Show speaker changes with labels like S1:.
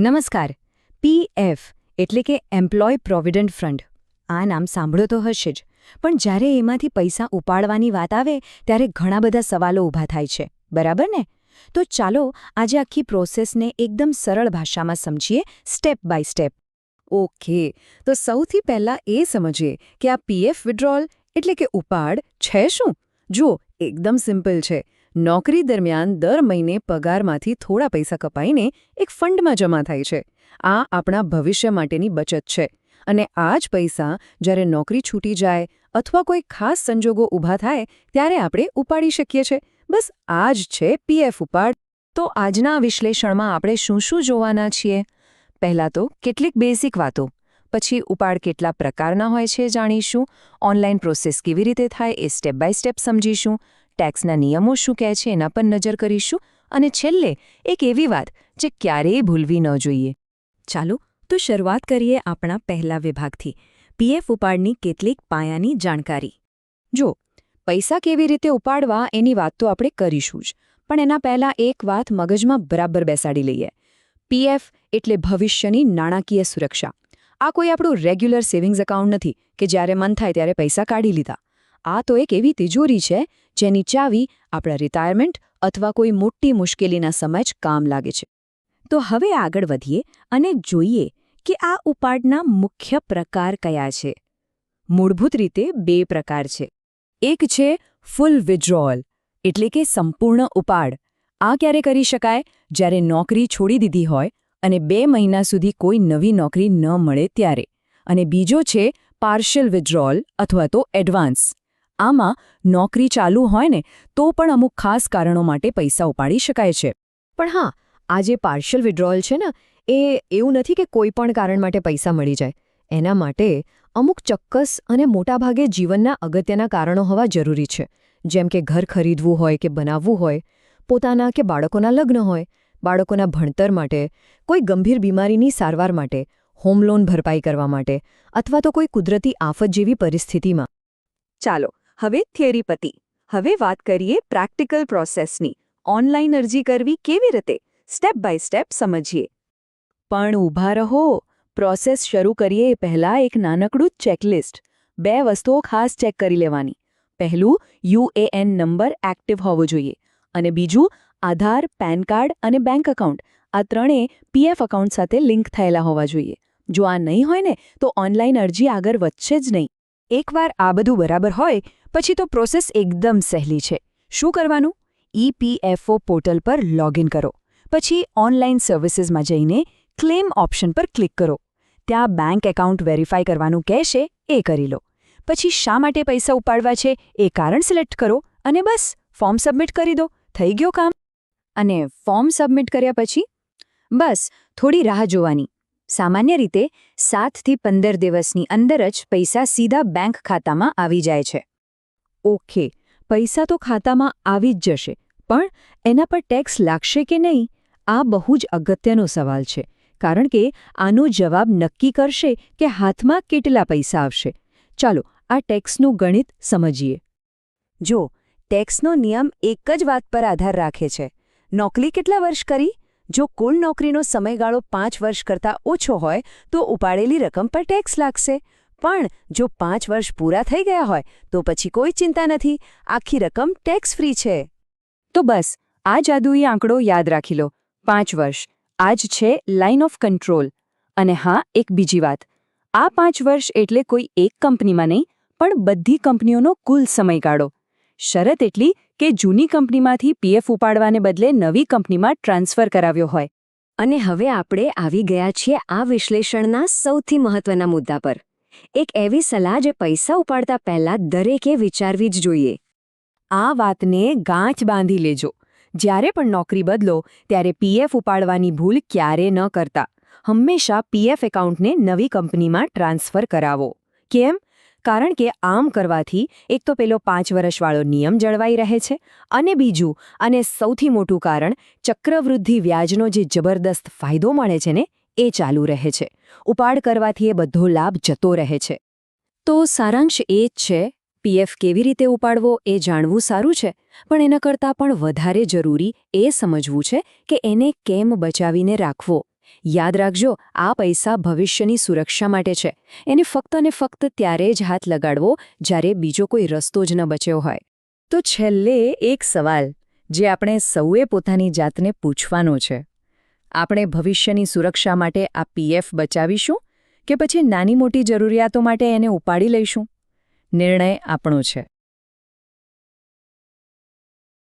S1: નમસ્કાર. પીએફ એટલે કે એમ્પ્લોય પ્રોવિડન્ટ ફંડ આ નામ સાંભળો તો હશે જ. પણ જ્યારે એમાંથી પૈસા ઉપાડવાની વાત આવે, ત્યારે ઘણા બધા સવાલો ઊભા થાય છે. બરાબર ને? તો ચાલો આજે આખી પ્રોસેસને એકદમ સરળ ભાષામાં સમજીએ, સ્ટેપ બાય સ્ટેપ. ઓકે. તો સૌથી પહેલાં એ સમજીએ કે આ પીએફ વિડ્રોલ એટલે કે ઉપાડ છે શું? જુઓ, એકદમ સિમ્પલ છે. નોકરી દરમિયાન દર મહિને પગારમાંથી થોડા પૈસા કપાઈને એક ફંડમાં જમા થાય છે. આ આપણા ભવિષ્ય માટેની બચત છે અને આ જ પૈસા જ્યારે નોકરી છૂટી જાય અથવા કોઈ ખાસ સંજોગો ઊભા થાય ત્યારે આપણે ઉપાડી શકીએ છીએ. બસ આ જ છે પીએફ ઉપાડ. તો આજના વિશ્લેષણમાં આપણે શું શું જોવાના છીએ? પહેલાં તો કેટલીક બેઝિક વાતો. પછી ઉપાડ કેટલા પ્રકારના હોય છે જાણીશું. ઓનલાઈન પ્રોસેસ કેવી રીતે થાય એ સ્ટેપ બાય સ્ટેપ સમજીશું. ટેક્સના નિયમો શું કહે છે એના પર નજર કરીશું અને છેલ્લે એક એવી વાત જે ક્યારેય ભૂલવી ન જોઈએ. ચાલો તો શરૂઆત કરીએ આપણા પહેલા વિભાગથી. પીએફ ઉપાડની કેટલીક પાયાની જાણકારી. જો, પૈસા કેવી રીતે ઉપાડવા એની વાત તો આપણે કરીશું જ, પણ એના પહેલાં એક વાત મગજમાં બરાબર બેસાડી લઈએ. પીએફ એટલે ભવિષ્યની નાણાકીય સુરક્ષા. આ કોઈ આપણું રેગ્યુલર સેવિંગ્સ એકાઉન્ટ નથી કે જ્યારે મન થાય ત્યારે પૈસા કાઢી લીધા. આ તો એક એવી તિજોરી છે, જેની ચાવી આપણા રિટાયરમેન્ટ અથવા કોઈ મોટી મુશ્કેલીના સમય જ કામ લાગે છે. તો હવે આગળ વધીએ અને જોઈએ કે આ ઉપાડના મુખ્ય પ્રકાર કયા છે. મૂળભૂત રીતે બે પ્રકાર છે. એક છે ફૂલ વિડ્રોઅલ એટલે કે સંપૂર્ણ ઉપાડ. આ ક્યારે કરી શકાય? જ્યારે નોકરી છોડી દીધી હોય અને બે મહિના સુધી કોઈ નવી નોકરી ન મળે ત્યારે. અને બીજો છે પાર્શિયલ વિડ્રોઅલ અથવા તો એડવાન્સ આમાં નોકરી ચાલુ હોય ને, તો પણ અમુક ખાસ કારણો માટે પૈસા ઉપાડી શકાય છે. પણ હા, આ જે પાર્શિયલ વિડ્રોઅલ છે ને, એ એવું નથી કે કોઈ પણ કારણ માટે પૈસા મળી જાય. એના માટે અમુક ચોક્કસ અને મોટાભાગે જીવનના અગત્યના કારણો હોવા જરૂરી છે. જેમ કે ઘર ખરીદવું હોય કે બનાવવું હોય, પોતાના કે બાળકોના લગ્ન હોય, બાળકોના ભણતર માટે, કોઈ ગંભીર બીમારીની સારવાર માટે હોમ લોન ભરપાઈ કરવા માટે, અથવા તો કોઈ કુદરતી આફત જેવી પરિસ્થિતિમાં. ચાલો હવે થિયરી પતી હવે વાત કરીએ પ્રેક્ટિકલ પ્રોસેસની. ઓનલાઈન અરજી કરવી કેવી રીતે? સ્ટેપ બાય સ્ટેપ સમજીએ. પણ ઊભા રહો. પ્રોસેસ શરૂ કરીએ એ પહેલાં એક નાનકડું ચેકલિસ્ટ. બે વસ્તુઓ ખાસ ચેક કરી લેવાની. પહેલું, યુએએન નંબર એક્ટિવ હોવો જોઈએ. અને બીજું, આધાર, પેન કાર્ડ અને બેંક એકાઉન્ટ. આ ત્રણેય પીએફ એકાઉન્ટ સાથે લિંક થયેલા હોવા જોઈએ. જો આ નહીં હોય ને, તો ઓનલાઈન અરજી આગળ વધશે જ નહીં. એકવાર આ બધું બરાબર હોય, પછી તો પ્રોસેસ એકદમ સહેલી છે. શું કરવાનું? ઈપીએફઓ પોર્ટલ પર લોગિન કરો. પછી ઓનલાઈન સર્વિસીસમાં જઈને ક્લેમ ઓપ્શન પર ક્લિક કરો. ત્યાં બેંક એકાઉન્ટ વેરીફાઈ કરવાનું કહેશે, એ કરી લો. પછી શા માટે પૈસા ઉપાડવા છે, એ કારણ સિલેક્ટ કરો અને બસ, ફોર્મ સબમિટ કરી દો. થઈ ગયો કામ? અને ફોર્મ સબમિટ કર્યા પછી? બસ, થોડી રાહ જોવાની. સામાન્ય રીતે સાતથી પંદર દિવસની અંદર જ પૈસા સીધા બેંક ખાતામાં આવી જાય છે. ઓકે, પૈસા તો ખાતામાં આવી જ જશે, પણ એના પર ટેક્સ લાગશે કે નહીં? આ બહુ જ અગત્યનો સવાલ છે, કારણ કે આનો જવાબ નક્કી કરશે કે હાથમાં કેટલા પૈસા આવશે. ચાલો, આ ટેક્સનું ગણિત સમજીએ. જો, ટેક્સનો નિયમ એક જ વાત પર આધાર રાખે છે. નોકરી કેટલા વર્ષ કરી? જો કુલ નોકરીનો સમયગાળો પાંચ વર્ષ કરતાં ઓછો હોય, તો ઉપાડેલી રકમ પર ટેક્સ લાગશે. પણ જો પાંચ વર્ષ પૂરા થઈ ગયા હોય, તો પછી કોઈ ચિંતા નથી. આખી રકમ ટેક્સ ફ્રી છે. તો બસ, આ જાદુઈ આંકડો યાદ રાખી લો. પાંચ વર્ષ આ જ છે લાઇન ઓફ કંટ્રોલ અને હા, એક બીજી વાત. આ પાંચ વર્ષ એટલે કોઈ એક કંપનીમાં નહીં, પણ બધી કંપનીઓનો કુલ સમયગાળો. શરત એટલી કે જૂની કંપનીમાંથી પીએફ ઉપાડવાને બદલે નવી કંપનીમાં ટ્રાન્સફર કરાવ્યો હોય. અને હવે આપણે આવી ગયા છીએ આ વિશ્લેષણના સૌથી મહત્વના મુદ્દા પર. એક એવી સલાહ જે પૈસા ઉપાડતા પહેલા દરેકે વિચારવી જ જોઈએ. આ વાતને ગાંઠ બાંધી લેજો. જ્યારે પણ નોકરી બદલો ત્યારે પીએફ ઉપાડવાની ભૂલ ક્યારે ન કરતા. હંમેશા પીએફ એકાઉન્ટને નવી કંપનીમાં ટ્રાન્સફર કરાવો. કેમ? કારણ કે આમ કરવાથી એક તો પેલો પાંચ વર્ષવાળો નિયમ જળવાઈ રહે છે અને બીજું, અને સૌથી મોટું કારણ, ચક્રવૃદ્ધિ વ્યાજનો જે જબરદસ્ત ફાયદો મળે છે ને, એ ચાલુ રહે છે. ઉપાડ કરવાથી એ બધો લાભ જતો રહે છે. તો સારાંશ એ જ છે પીએફ કેવી રીતે ઉપાડવો એ જાણવું સારું છે, પણ એના કરતાં પણ વધારે જરૂરી એ સમજવું છે કે એને કેમ બચાવીને રાખવો. યાદ રાખજો, આ પૈસા ભવિષ્યની સુરક્ષા માટે છે. એને ફક્ત અને ફક્ત ત્યારે જ હાથ લગાડવો જ્યારે બીજો કોઈ રસ્તો જ ન બચ્યો હોય. તો છેલ્લે એક સવાલ, જે આપણે સૌએ પોતાની જાતને પૂછવાનો છે. આપણે ભવિષ્યની સુરક્ષા માટે આ પીએફ બચાવીશું કે પછી નાની મોટી જરૂરિયાતો માટે એને ઉપાડી લઈશું? નિર્ણય આપણો છે.